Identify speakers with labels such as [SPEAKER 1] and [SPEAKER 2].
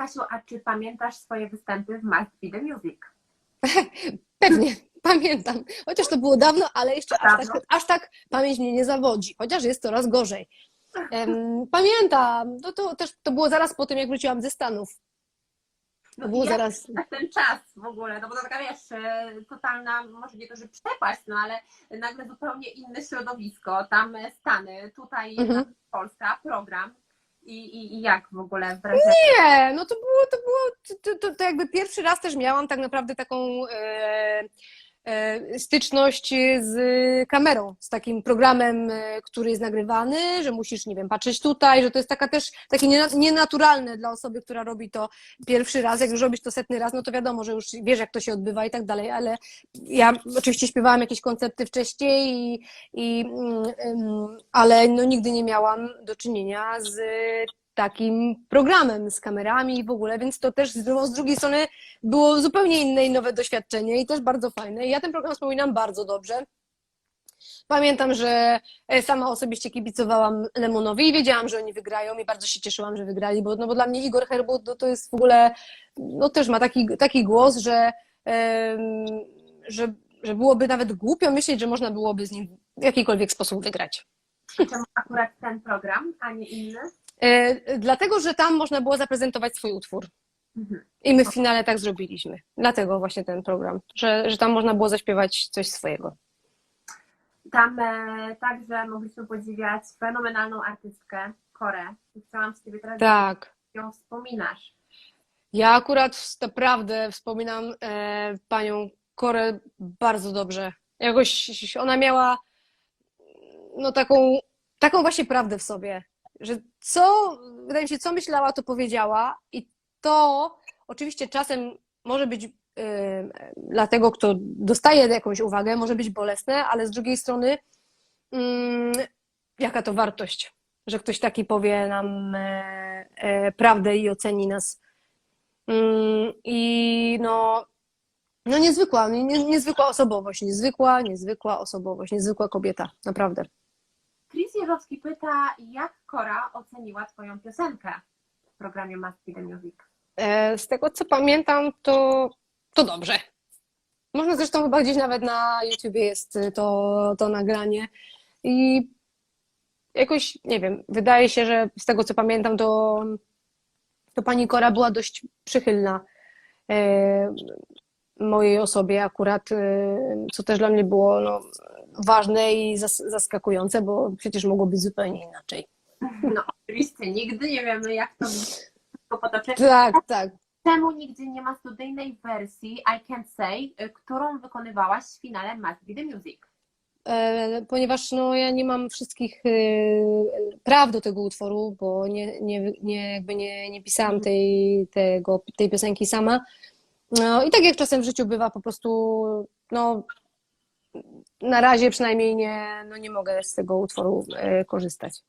[SPEAKER 1] Kasiu, a czy pamiętasz swoje występy w Must Be The Music?
[SPEAKER 2] Pewnie, pamiętam. Chociaż to było dawno, ale jeszcze aż tak, aż tak pamięć mnie nie zawodzi, chociaż jest coraz gorzej. Em, pamiętam, to, to też to było zaraz po tym, jak wróciłam ze Stanów.
[SPEAKER 1] No
[SPEAKER 2] było
[SPEAKER 1] jak
[SPEAKER 2] zaraz.
[SPEAKER 1] ten czas w ogóle, no bo to taka wiesz, e, totalna, może nie to, że przepaść, no ale nagle zupełnie inne środowisko, tam e, Stany, tutaj
[SPEAKER 2] Mhm.
[SPEAKER 1] Polska, program i, i, i jak w ogóle wrażenie?
[SPEAKER 2] Nie, no to było, to było, to, to, to jakby pierwszy raz też miałam tak naprawdę taką e, styczność z kamerą, z takim programem, e, który jest nagrywany, że musisz, nie wiem, patrzeć tutaj, że to jest taka też takie niena- nienaturalne dla osoby, która robi to pierwszy raz. Jak już robisz to setny raz, no to wiadomo, że już wiesz, jak to się odbywa i tak dalej, ale ja oczywiście śpiewałam jakieś koncepty wcześniej, i, i, mm, ale no, nigdy nie miałam do czynienia z takim programem z kamerami i w ogóle, więc to też z, drugiej strony było zupełnie inne i nowe doświadczenie i też bardzo fajne. Ja ten program wspominam bardzo dobrze. Pamiętam, że e, sama osobiście kibicowałam Lemonowi i wiedziałam, że oni wygrają i bardzo się cieszyłam, że wygrali, bo, no bo dla mnie Igor Herbut to, to jest w ogóle, no też ma taki, taki głos, że, że, że byłoby nawet głupio myśleć, że można byłoby z nim w jakikolwiek sposób wygrać.
[SPEAKER 1] Czemu akurat ten program, a nie inny?
[SPEAKER 2] E, Dlatego, że tam można było zaprezentować swój utwór.
[SPEAKER 1] Mhm.
[SPEAKER 2] I my w finale tak zrobiliśmy. Dlatego właśnie ten program, że, że tam można było zaśpiewać coś swojego.
[SPEAKER 1] Tam e, także mogliśmy podziwiać fenomenalną artystkę, Korę. I chciałam z Ciebie teraz,
[SPEAKER 2] Tak.
[SPEAKER 1] ją wspominasz.
[SPEAKER 2] Ja akurat naprawdę wspominam e, panią Korę bardzo dobrze. Jakoś ona miała no taką, taką właśnie prawdę w sobie, że co, wydaje mi się, co myślała, to powiedziała i to oczywiście czasem może być dla tego, kto dostaje jakąś uwagę, może być bolesne, ale z drugiej strony jaka to wartość, że ktoś taki powie nam e, e, prawdę i oceni nas I no, no niezwykła, nie, nie- niezwykła osobowość, niezwykła, niezwykła osobowość, niezwykła kobieta, naprawdę.
[SPEAKER 1] Chris Jerzowski pyta, jak Kora oceniła Twoją piosenkę w programie Must Be The Music?
[SPEAKER 2] E, Z tego co pamiętam, to, to dobrze. Można zresztą chyba gdzieś nawet na YouTubie jest to, to nagranie. I jakoś, nie wiem, wydaje się, że z tego co pamiętam, to, to pani Kora była dość przychylna e, mojej osobie akurat, e, co też dla mnie było no, ważne i zas- zaskakujące, bo przecież mogło być zupełnie inaczej.
[SPEAKER 1] No oczywiście, nigdy nie wiemy, jak to wszystko potoczy.
[SPEAKER 2] Tak, tak.
[SPEAKER 1] Czemu nigdzie nie ma studyjnej wersji I Can't Say, y, którą wykonywałaś w finale Must Be The Music?
[SPEAKER 2] E, ponieważ no, ja nie mam wszystkich e, praw do tego utworu, bo nie, nie, nie, jakby nie, nie pisałam tej, tego, tej piosenki sama. No, I tak jak czasem w życiu bywa, po prostu no, na razie przynajmniej nie, no, nie mogę z tego utworu e, korzystać.